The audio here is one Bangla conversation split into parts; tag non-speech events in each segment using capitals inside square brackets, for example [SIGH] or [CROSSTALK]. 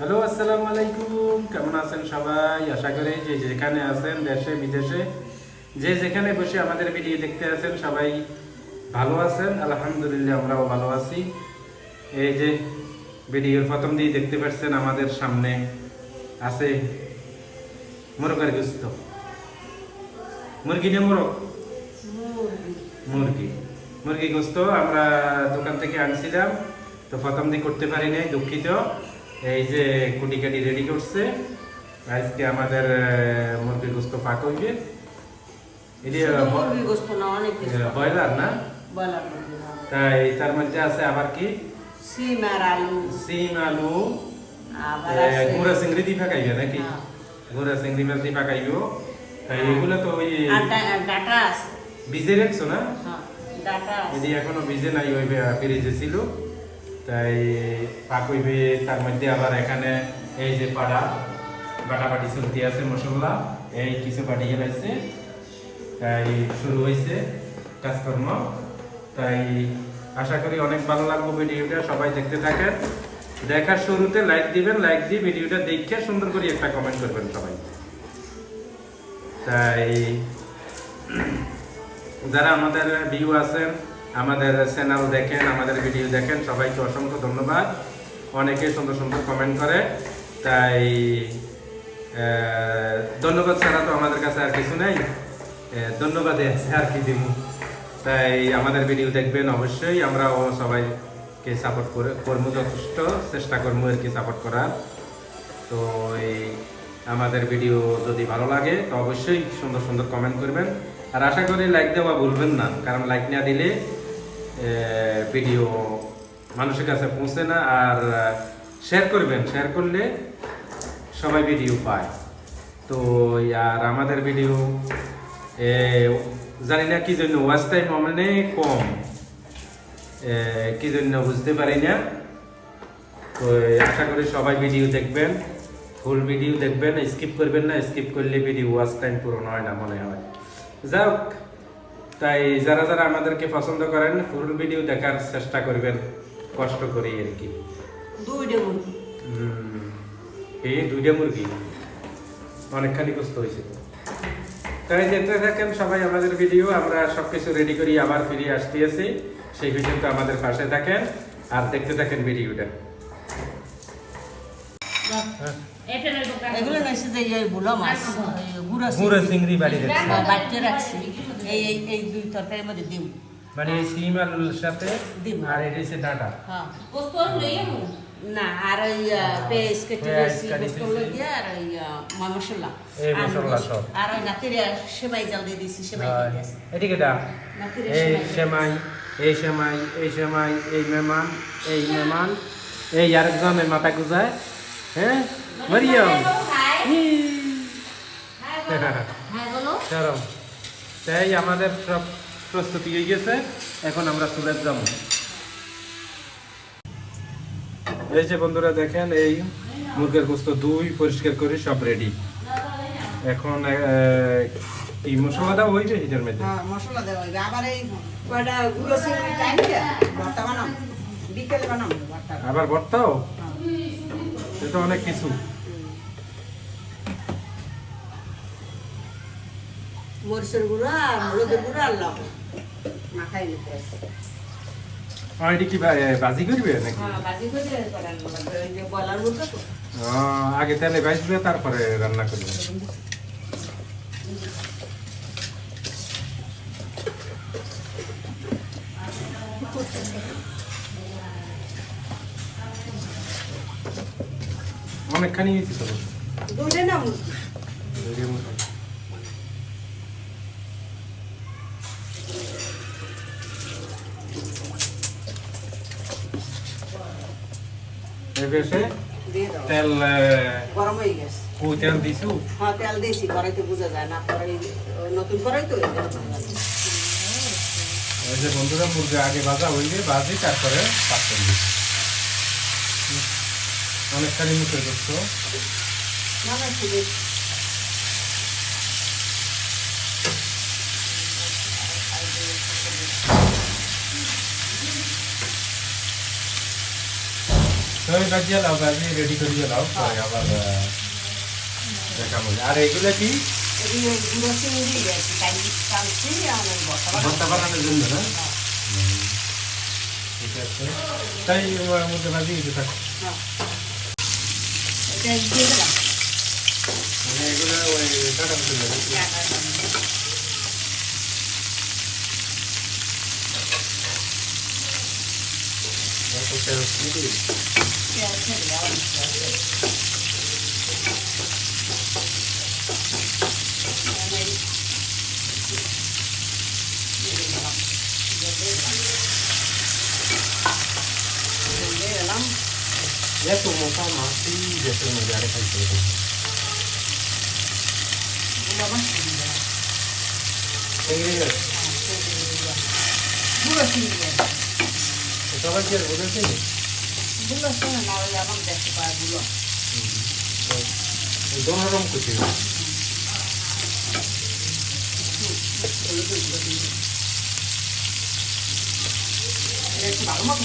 হ্যালো, আসসালামু আলাইকুম। কেমন আছেন সবাই? আশা করি যে যেখানে আছেন, দেশে, বিদেশে, যে যেখানে বসে আমাদের ভিডিও দেখতে আছেন, সবাই ভালো আছেন। আলহামদুলিল্লাহ, আমরাও ভালো আছি। এই যে ভিডিওর প্রথম দিয়ে দেখতে পাচ্ছেন, আমাদের সামনে আছে মোরগের গুস্ত। মুরগি না মোরগ? মুরগি। মুরগি গোস্ত আমরা দোকান থেকে আনছিলাম, তো প্রথম দিন করতে পারি নাই দুঃখিত। এই যে কুটি কাটি রেডি করছে আজকে আমাদের মুরগির গোস্ত পাক হইবে। এটি ব্রয়লার না? না। তাই তার মধ্যে আছে আবার কি? সিম আর আলু। সিম আলু আবার আহ, আছে গুঁড়া চিংড়ি দিয়ে পাকাইবে নাকি? হ্যাঁ। গুঁড়া চিংড়ি মাছ দিয়ে পাকাইব। তাই এগুলো তো ওই রাখছো না? হ্যাঁ এখনও নাই ওই ফ্রিজে ছিল। তাই পাক হইবে তার মধ্যে আবার এখানে এই যে পাড়া বাটা বাটি চলতি আছে মশলা, এই কিছু বাটি গেলাইছে তাই শুরু হয়েছে কাজকর্ম। তাই আশা করি অনেক ভালো লাগবে ভিডিওটা, সবাই দেখতে থাকেন। দেখার শুরুতে লাইক দিবেন, লাইক দিয়ে ভিডিওটা দেখে সুন্দর করে একটা কমেন্ট করবেন সবাই। তাই যারা আমাদের ভিউ আছেন আমাদের চ্যানেল দেখেন, আমাদের ভিডিও দেখেন, সবাইকে অসংখ্য ধন্যবাদ। অনেকে সুন্দর সুন্দর কমেন্ট করে। তাই ধন্যবাদ ছাড়া তো আমাদের কাছে আর কিছু নেই। ধন্যবাদে আছে আর কি দিব। তাই আমাদের ভিডিও দেখবেন অবশ্যই। আমরাও সবাইকে সাপোর্ট করে করব যথেষ্ট, চেষ্টা করব আর কি সাপোর্ট করার। তো এই আমাদের ভিডিও যদি ভালো লাগে, তো অবশ্যই সুন্দর সুন্দর কমেন্ট করবেন। আর আশা করি লাইক দেওয়া ভুলবেন না। কারণ লাইক না দিলে ভিডিও মানুষের কাছে পৌঁছে না, আর শেয়ার করবেন শেয়ার করলে সবাই ভিডিও পায়। তো, আর আমাদের ভিডিও জানি না কি জন্য ওয়াচ টাইম অনেক কম। কি জন্য বুঝতে পারি না। তো, আশা করি সবাই ভিডিও দেখবেন ফুল ভিডিও দেখবেন স্কিপ করবেন না স্কিপ করলে ভিডিও ওয়াচ টাইম পূরণ হয় না মনে হয়। যাক তাই যারা যারা আমাদেরকে পছন্দ করেন ফুল ভিডিও দেখার চেষ্টা করবেন। কষ্ট করি আর কি। দুইটা মুরগি। এই দুইটা মুরগি। অনেকখানি কষ্ট হয়েছে। তাই যেতে থাকেন সবাই আমাদের ভিডিও আমরা সবকিছু রেডি করি আবার ফিরে আসতে আছি সেই পর্যন্ত আমাদের পাশে থাকেন। আর দেখতে থাকেন ভিডিওটা এগুলো নাইছে যে এই বুলো মাছ গুঁড়া গুঁড়ো চিংড়ি। বাড়ি হ্যাঁ, বাড়িতে রাখছি। এই এই এই দুই তরকারির মধ্যে দিম মানে এই সিম আলুর সাথে। আর এটা হচ্ছে ডাটা। হ্যাঁ। না আর ওই পেঁয়াজ কেটে দিয়েছি আর ওই মা মশলা। এই মশলা সব। আর ওই নাতিরে সেমাই জাল দিয়ে দিয়েছি সেমাই দিয়েছি। এদিকে দা নাতিরে এই সেমাই। এই সেমাই এই সেমাই এই মেহমান এই মেহমান এই আরেকজনের মাথা গুজায়। হ্যাঁ? মরিয়ম। হ্যাঁ বলো। [LAUGHS] তাই আমাদের সব প্রস্তুতি হয়ে গেছে। এখন আমরা চলে যাব। এই যে বন্ধুরা দেখেন এই মুরগের গোস্ত দুই পরিষ্কার করে সব রেডি এখন কি মশলা দাও হইবে এটার মধ্যে? হ্যাঁ, মশলা দেওয়া হইবে। আবার এই কয়টা গুঁড়ো চিংড়ি টাইম দিয়ে ভর্তা বানাম বিকেলে বানাম ভর্তা আবার ভর্তাও? এটা অনেক কিছু। মরিচের গুঁড়া আর হলুদের গুঁড়া আর লবণ। মাখাই নিতে আসে আর এটা কি বাজি করবে নাকি? হ্যাঁ বাজি বলার আগে তেলে ভাজবে তারপরে রান্না করবে। অনেকখানি হয়েছে তো। দুধে না দুইটার মতো। দাও। তেল গরম হয়ে গেছে। তেল দিছু? হ্যাঁ তেল দিয়েছি কড়াইতে বোঝা যায় না ওই নতুন কড়াই তো। ওই যে বন্ধুরা মুরগি আগে ভাজা হইলে ভাজি তারপরে পাক করবি। অনেকখানি মুখে করছ না না এই বাজিয়ে লাও বাজিয়ে রেডি করিয়ে লাও পরে আবার দেখা মনে আর এগুলো কি? ভর্তা বানানোর জন্য না? ঠিক আছে। তাই ওর মধ্যে ভাজি দিতে থাক। মানে এগুলো ওই কাটার জন্য নাকি? অল্প পেঁয়াজ দিবি? পেঁয়াজ ছেড়ে দেওয়া দিলাম এত মোটা মাছই দেশের মধ্যে আরে সবাই কি আর বুঝেছি গুঁড়ো শোনো না হলে আমার দেখতে পায় গুঁড়ো দোনো রকম কুচি একটু ভালো মতো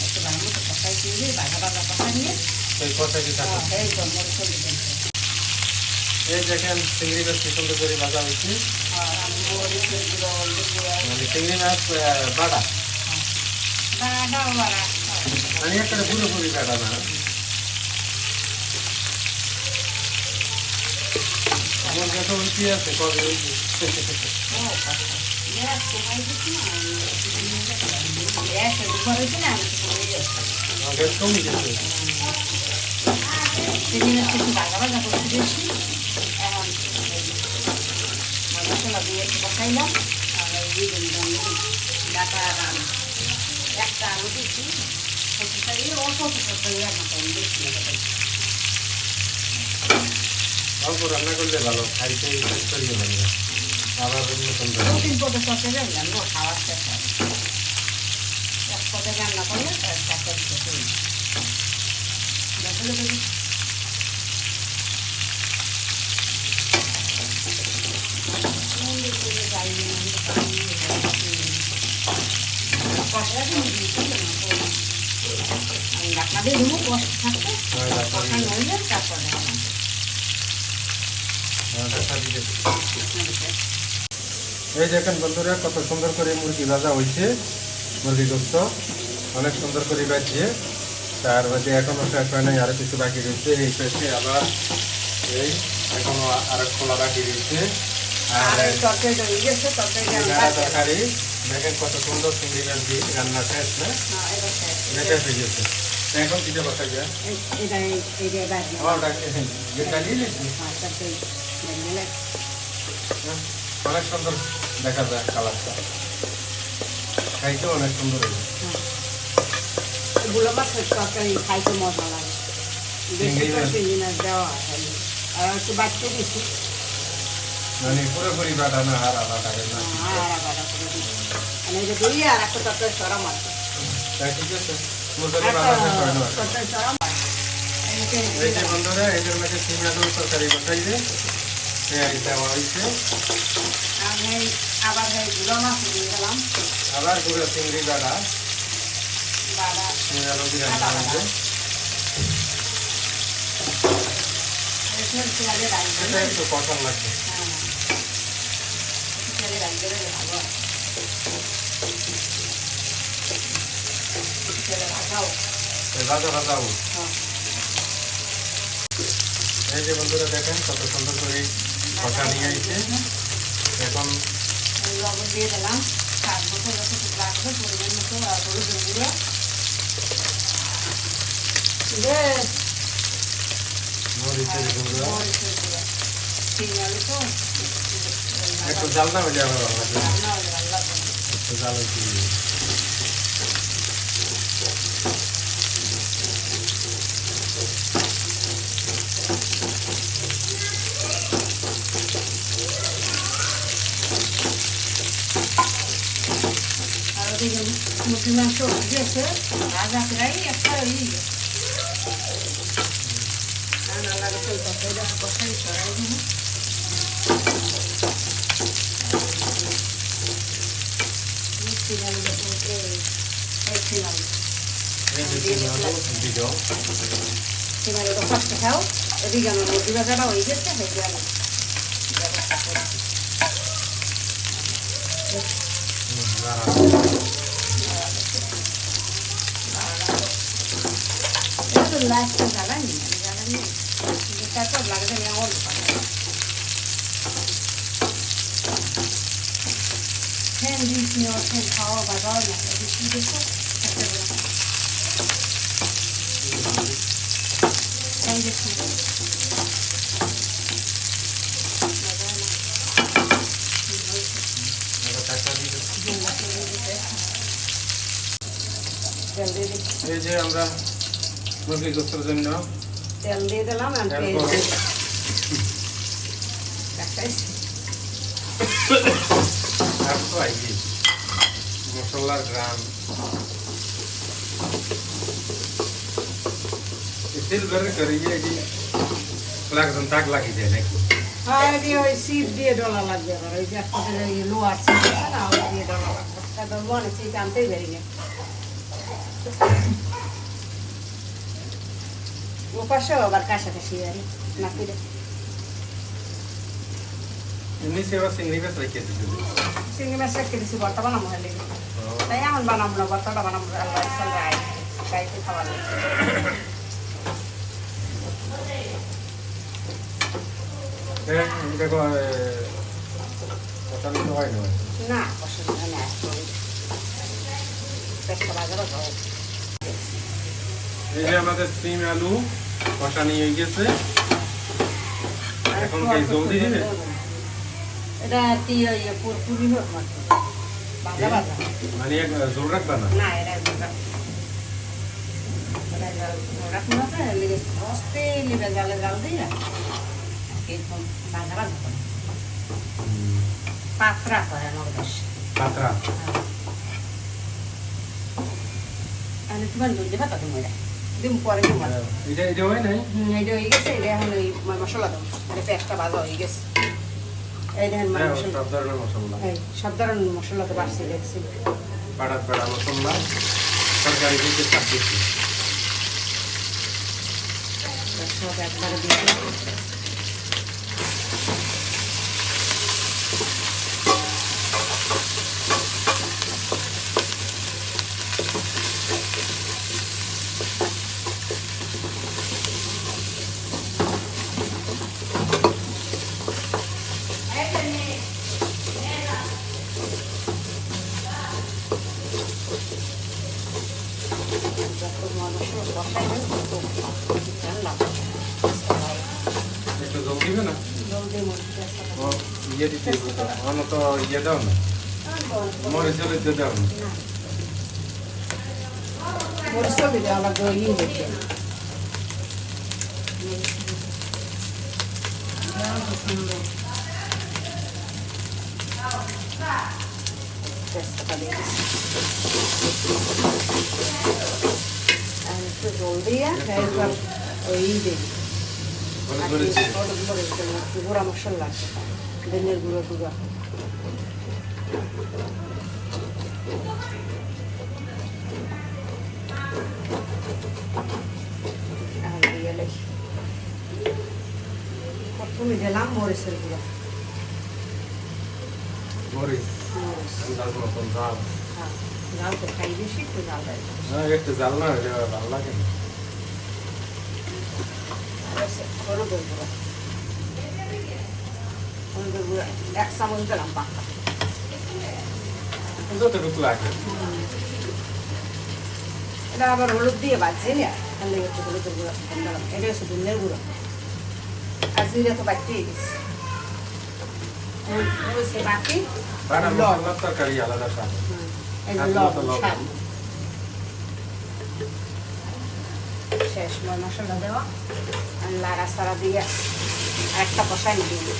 একটু ভালো মতো কষাই বাঘা বাঘা কষাই নিয়ে। সেই কথা কি থাকে এই দেখেন চিংড়ি মাছ কি সুন্দর করে ভাজা হয়েছে। মানে চিংড়ি মাছ বাটা। মানে একটা পুরোপুরি বাটা না। আমার কাছে উঠি আছে, কবে উঠি ও গ্যাস কমাই দিচ্ছি না গ্যাস উপর হয়েছে না আমি তো কমে গেছে আমাকে কমে গেছে সেদিন একটু বাঘা বাঘা করে দিয়েছি এখন মশলা দিয়ে বসাইলাম আর এই ডাটা একটা আলু দিচ্ছি অল্প অল্প করে মতো দিচ্ছি অল্প রান্না করলে ভালো, খাইতে শেষ করিয়ে লাগবে আবার নতুন রান্না। প্রতিদিন পদে সতে রান্না নো খাওয়ার চেষ্টা এক পদে রান্না করলে তার কষ্ট থাকবে তারপরে হ্যাঁ, ডাক্তার দিকে। এই দেখেন বন্ধুরা কত সুন্দর করে মুরগি ভাজা হয়েছে। মুরগি গোস্ত অনেক সুন্দর করে বাজিয়ে তার মধ্যে এখনও শেষ হয় নাই আরও কিছু বাকি রয়েছে। এই শেষে আবার এই এখনও আরও খোলা বাকি রয়েছে। আর তরকারি দেখেন কত সুন্দর চিংড়ি মাছ দিয়ে রান্না শেষ না? এটা হয়ে গেছে। এখন কিটা বসা যেটা নিয়ে নিচ্ছি হ্যাঁ, অনেক সুন্দর দেখা যায় কালারটা। খাইতেও অনেক সুন্দর হয়েছে। গুলো মাছের তরকারি খাইতে মজা লাগে। বেশি করে চিংড়ি মাছ দেওয়া আর একটু বাড়তে দিচ্ছি। মানে পুরোপুরি বাটা না আর আলাদা করে না আর আবার করে দিচ্ছি মানে এটা দুই আর একটা তরকারি সরা মাছ তাই ঠিক আছে? মুরগি বাটা হয় না সরা এই যে বন্ধুরা এই জন্য চিংড়ি আলুর তরকারি বসাইছে পেঁয়াজ দেওয়া হয়েছে আমি আবার এই গুলো মাছ দিয়ে দিলাম। আবার গুঁড়ো চিংড়ি বাটা বাবা চিংড়ি আলু দিয়ে রাইস। এটা একটু কষান লাগছে হ্যাঁ। পেঁয়াজের রাইস দিলে ভালো হয় ভাজাও ভাজা ভাজা হোক। হ্যাঁ এই যে বন্ধুরা দেখেন, কত সুন্দর করে কষা নিয়ে আইছে এখন লবণ দিয়ে দিলাম সাত বছর যত লাগবে পরিমাণ মরিচের গুঁড়ো মরিচের গুঁড়ো তিন আলু তো একটু জাল না হলে আবার ভালো না। একটু জাল মুরগি মাংস দিয়েছে ভাজা প্রায় একটা ওই রান্না লাগে তো তরকারিটা কষাই সরাই দিব দিও সিনারি তো কষ্ট খাও হয়ে গেছে হয়ে গেল একটু লাস্টে জ্বালানি জ্বালানি যেটা লাগবে না অল্প ফ্যান দিয়েছি ওর ফ্যান খাওয়া বা দাও না এদিকে দেখো একটা করে দিয়ে এই যে আমরা মুরগি গোস্তের জন্য তেল দিয়ে দিলাম আর পেঁয়াজ। গরম। দিয়ে দেখাইছি একশো আইজি মশলার গ্রাম সিলভার করিয়ে এটি একজন তাক লাগিয়ে দেয় নাকি? হ্যাঁ এটি ওই সিট দিয়ে ডলা লাগবে আবার ওই যে একটা যে সিট আছে না ওই দিয়ে ডলা লাগবে। তারপর মনে সিট আনতেই পারি ও পাশেও আবার কাছাকাছি আর নাপিরে এমনি সেবা চিংড়ি মাছ রেখে দিতে চিংড়ি মাছ রেখে দিছি ভর্তা বানাবো হলে তাই এমন বানাবো না ভর্তাটা বানাবো আল্লাহ গাইতে খাওয়া লাগবে হ্যাঁ দেখো হয় না? না পেটটা বাজারও এই যে আমাদের সিম আলু কষানি হয়ে গেছে। এখন কি জলদি দিবে এটা পুরপুরি হোক ভাজা ভাজা মানে এক জোর রাখবা না? না এটা না। লিগে অস্তে লিবে জালে জাল দিয়ে। এরকম ভাজা ভাজা করে পাত্রা করে আমার দেশে আমি তোমার দুধ দেবা তত মজা দিম পরে এটা এটা হয় নাই এটা হয়ে গেছে এটা এখন ওই মশলা দাও এটা পেঁয়াজটা ভাজা হয়ে গেছে এই দেখেন মশলা সব ধরনের মশলা সব ধরনের মশলা তো বাড়ছে দেখছি পাড়া পাড়া মশলা তরকারি দিতে চাপ দিচ্ছি সব একবারে দিয়ে দিলাম। যত মশলা বসাই দেন তত ঠান্ডা একটু জল দিবে না জলদি মরিচটা ও ইয়ে দিতে অন্য তো ইয়ে দাও না। মরিচ হলে দিয়ে দাও না। মরিচ দিলে আবার দই হচ্ছে তেজপাতা দিয়ে দিচ্ছি। আর একটু জল দিয়ে একবার ওই দিই। হলুদ গুঁড়া মশলা ধনের গুঁড়ো গুঁড়ো। প্রথমে দিলাম মরিচের গুঁড়ো। মরিচ? হ্যাঁ এক চামচ দিলাম পাকা যতটুকু লাগে। এটা আবার হলুদ দিয়ে বাজছে না? তাহলে একটু হলুদের গুঁড়ো এটা হচ্ছে ধনের গুঁড়ো। আর জিরে তো দিচ্ছি হয়েছে বাকি? তরকারি আলাদা স্বাদ। শেষ মশলা দেওয়া। আর লাড়া সারা দিয়ে একটা কষাই দিয়ে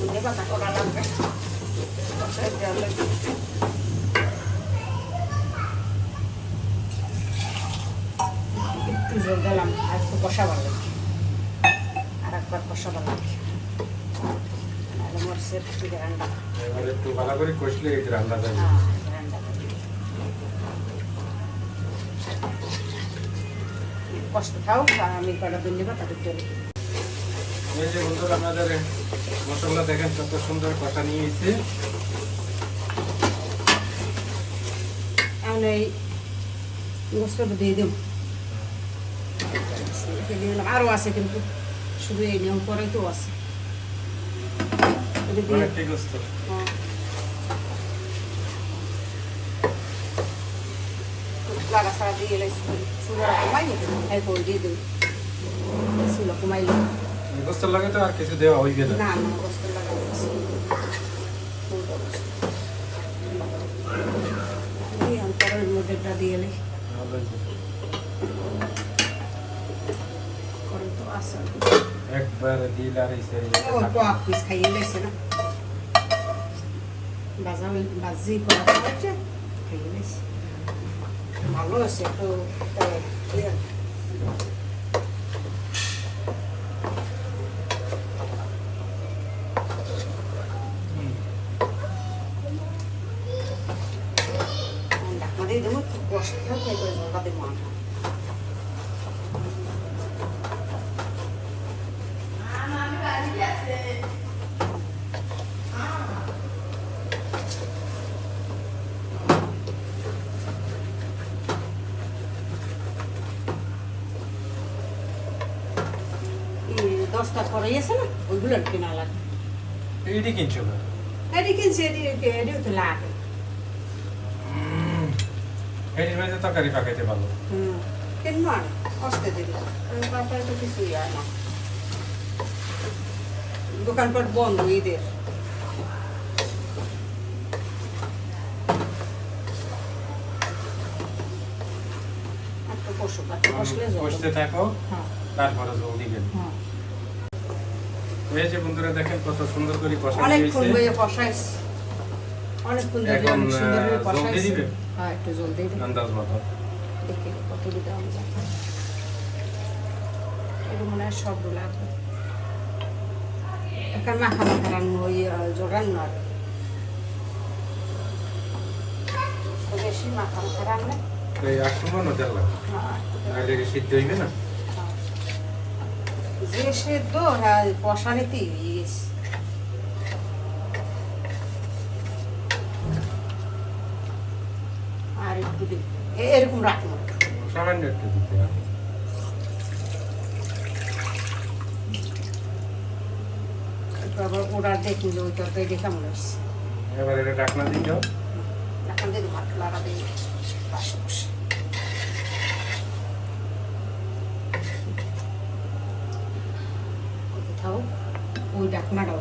ধনে পাতা করা লাগবে কষাই দেওয়া লাগবে জল দিলাম আর একটু কষাবার লাগে আর একবার কষাবার লাগে আর মরসের রান্না এবার একটু ভালো করে কষলে এই রান্না যাবে হ্যাঁ রান্না কষ্ট খাও আমি কটা দিন নেব তাদের জন্য এই যে বন্ধুরা আমাদের মশলা দেখেন কত সুন্দর কষা নিয়ে এসে এখন এই গোস্তটা দিয়ে দেব আরও আছে কিন্তু শুধু এই নিয়ম করেই তো আছে এটা দিয়ে অনেকটাই গোস্ত হ্যাঁ। লাগা সারা দিয়ে এলে সুগার কমাই এই করে দিয়ে দেবো সুলো কমাইলে গোস্ত লাগে তো আর কিছু দেওয়া হইবে না না না গোস্ত লাগা দিয়ে পরের মধ্যেটা দিয়ে এলে করে তো আসা একবার দিল সেই অল্প এক পিস খাইয়ে লেছে না বাজা বাজি করা হচ্ছে খাইয়ে লেছে ভালো আছে তো ইয়ে, ঢাকনা দিয়ে দেবো একটু কষ্ট খাই করে জলটা দেবো আমরা এই দশটা করাই আছে না ওইগুলো কেনা লাগে। এইটি কিনছো এটি কিনছি এটি এটিও তো লাগে। এটির মধ্যে তরকারি পাকাইতে ভালো হুম আর অস্তে দিল তারপরে তো কিছুই না। দোকানপাট বন্ধ ঈদের। কষতে থাকো হ্যাঁ। তারপরে জল হ্যাঁ যে বন্ধুরা দেখেন কত সুন্দর করে কষা অনেকক্ষণ দিয়েছে বইয়ে অনেকক্ষণ ধরে অনেক সুন্দর করে কষাইছি? হ্যাঁ একটু জল দিয়ে দিই আন্দাজ মতো। দেখি কত দিতে হবে এটা মনে হয় সব লাগবে এখন মাখা মাখা রান্না ওই জল রান্না বেশি মাখা মাখা রান্না। এই এক না তেল লাগে হ্যাঁ, নাহলে সিদ্ধ হইবে না? হ্যাঁ। যে সেদ্ধ হ্যাঁ কষা নিতেই ইস আর একটু এরকম রাখব সামান্য একটু দিতে আবার ওরা দেখি ওই তরকারি কেমন হয়েছে এবার এটা ঢাকনা দিতে হবে এখন যদি ভাত লাগা দিই পাশে বসে ওই ডাকনাটা।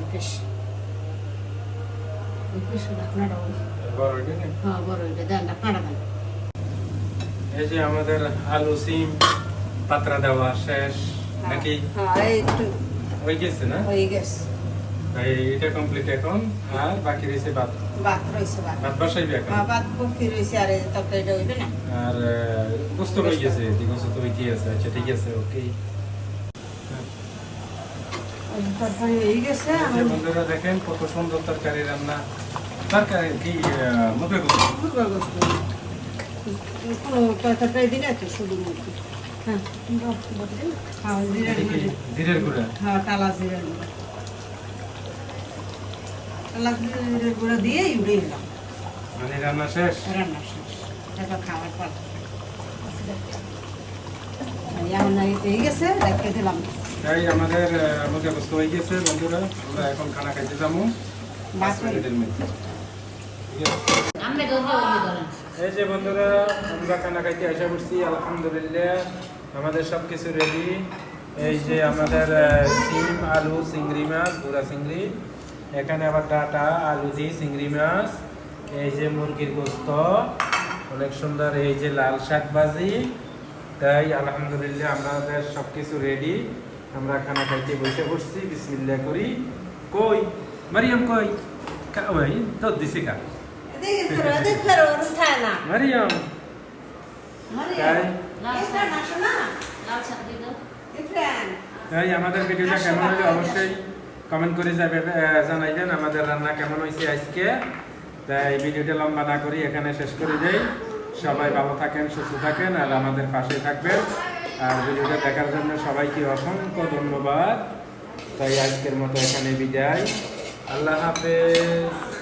হ্যাঁ বড় ওইটা দেন ডাকনাটা দেন এই যে আমাদের আলু সিম পাত্রা দেওয়া শেষ নাকি? হ্যাঁ হয়ে গেছে না? হয়ে গেছে। তাই এটা কমপ্লিট এখন আর বাকি রয়েছে ভাত। ভাত রয়েছে ভাত। ভাত বসাইবে এখন? হ্যাঁ ভাত ভর্তি রয়েছে আর এই তরকারিটা হইবে না। আর গোস্ত হয়ে গেছে গোস্ত তো হইতে আছে আচ্ছা ঠিক আছে ওকে ওই তরকারি হয়ে গেছে আমি বন্ধুরা দেখেন কত সুন্দর তরকারি রান্না। তরকারি কি মুখে কোনো তরকারি দিলে তো শুধু হ্যাঁ। হ্যাঁ জিরার গুঁড়ি। হ্যাঁ টালা জিরার গুঁড়া। টালা জিরার গুঁড়া দিয়ে উড়ে দিলাম। মানে রান্না শেষ? রান্না শেষ। এটা খাওয়ার পর। এই এখন হয়ে গেছে দিলাম। তাই আমাদের মুখে গোস্ত হয়ে গেছে বন্ধুরা। আমরা এখন খানা খাইতে যাব। এই যে বন্ধুরা আমরা খানা খাইতে আসা করছি আলহামদুলিল্লাহ আমাদের সব কিছু রেডি এই যে আমাদের সিম আলু চিংড়ি মাছ গুঁড়া চিংড়ি। এখানে আবার ডাটা আলু দিয়ে চিংড়ি মাছ। এই যে মুরগির গোস্ত। অনেক সুন্দর এই যে লাল শাক ভাজি তাই আলহামদুলিল্লাহ আমাদের সব কিছু রেডি আমরা খানা খাইতে বসে বসছি বিসমিল্লাহ করি। কই? মারিয়াম কই? ওই দুধ দিছি কা? মারিয়াম। তাই আমাদের ভিডিওটা কেমন হলো? অবশ্যই কমেন্ট করে যাবে জানাইবেন আমাদের রান্না কেমন হয়েছে আজকে। তাই ভিডিওটা লম্বা না করি এখানে শেষ করে দেই। সবাই ভালো থাকেন সুস্থ থাকেন আর আমাদের পাশে থাকবেন। আর ভিডিওটা দেখার জন্য সবাইকে অসংখ্য ধন্যবাদ। তাই আজকের মতো এখানে বিদায়। আল্লাহ হাফেজ।